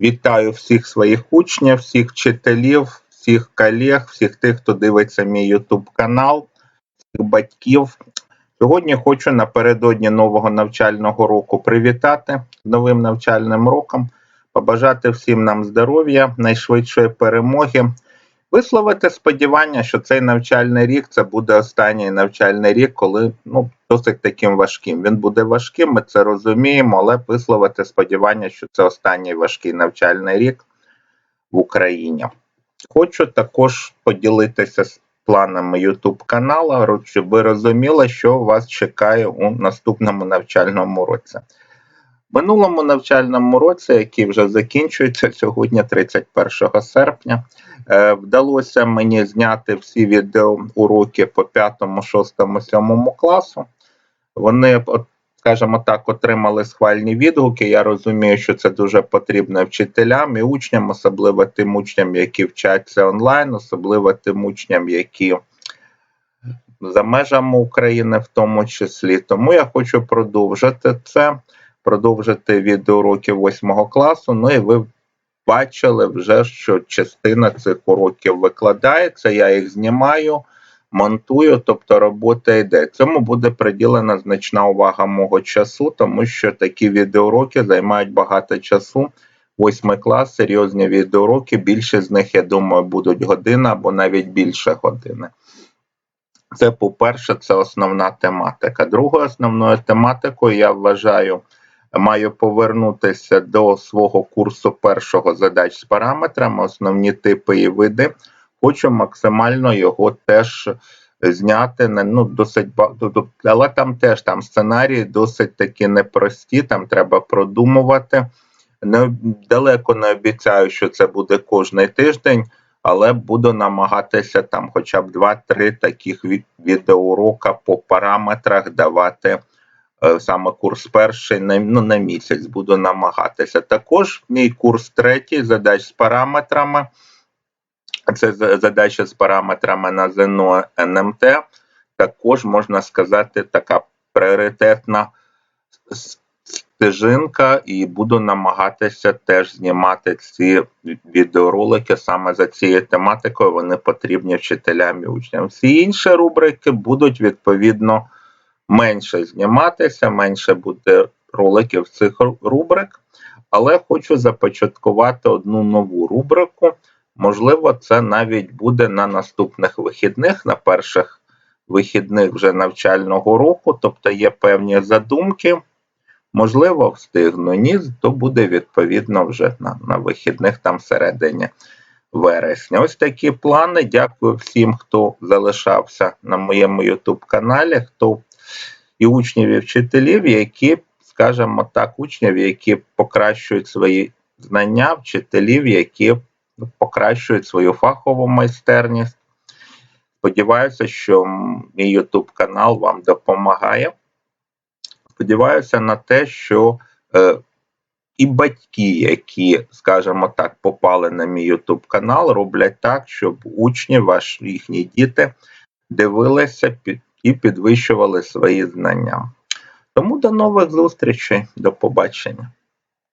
Вітаю всіх своїх учнів, всіх вчителів, всіх колег, всіх тих, хто дивиться мій YouTube канал, всіх батьків. Сьогодні хочу напередодні нового навчального року привітати новим навчальним роком, побажати всім нам здоров'я, найшвидшої перемоги, висловити сподівання, що цей навчальний рік це буде останній навчальний рік, коли ну, досить таким важким. Він буде важким, ми це розуміємо, але висловити сподівання, що це останній важкий навчальний рік в Україні. Хочу також поділитися з планами YouTube каналу, щоб ви розуміли, що вас чекає у наступному навчальному році. Минулому навчальному році, який вже закінчується сьогодні, 31 серпня, е, вдалося мені зняти всі відеоуроки по 5, 6, 7 класу. Вони, скажімо так, отримали схвальні відгуки. Я розумію, що це дуже потрібно вчителям і учням, особливо тим учням, які вчаться онлайн, особливо тим учням, які за межами України, в тому числі. Тому я хочу продовжити це, продовжити відеоуроки 8 класу. Ну і ви бачили вже, що частина цих уроків викладається, я їх знімаю монтую, тобто робота йде. Цьому буде приділена значна увага мого часу, тому що такі відеоуроки займають багато часу. Восьмий клас, серйозні відеоуроки, більше з них, я думаю, будуть година або навіть більше години. Це, по-перше, це основна тематика. Другою основною тематикою я вважаю, маю повернутися до свого курсу першого задач з параметрами, основні типи і види хочу максимально його теж зняти. Ну, досить але там теж там сценарії досить таки непрості, там треба продумувати. Не, Далеко не обіцяю, що це буде кожний тиждень, але буду намагатися там хоча б 2-3 таких відеоурока по параметрах давати. Е, саме курс перший на ну, на місяць буду намагатися. Також мій курс третій задач з параметрами. Це задача з параметрами на ЗНО НМТ. Також можна сказати, така пріоритетна стежинка, і буду намагатися теж знімати ці відеоролики саме за цією тематикою. Вони потрібні вчителям і учням. Всі інші рубрики будуть відповідно менше зніматися, менше буде роликів цих рубрик. Але хочу започаткувати одну нову рубрику. Можливо, це навіть буде на наступних вихідних, на перших вихідних вже навчального року, тобто є певні задумки. Можливо, встигну ні, то буде відповідно вже на на вихідних там всередині вересня. Ось такі плани. Дякую всім, хто залишався на моєму YouTube каналі, хто і учнів, і вчителів, які, скажімо так, учнів, які покращують свої знання, вчителів, які покращують свою фахову майстерність. Сподіваюся, що мій YouTube канал вам допомагає. Сподіваюся на те, що е, і батьки, які, скажімо так, попали на мій YouTube канал, роблять так, щоб учні, ваші їхні діти дивилися і підвищували свої знання. Тому до нових зустрічей, до побачення.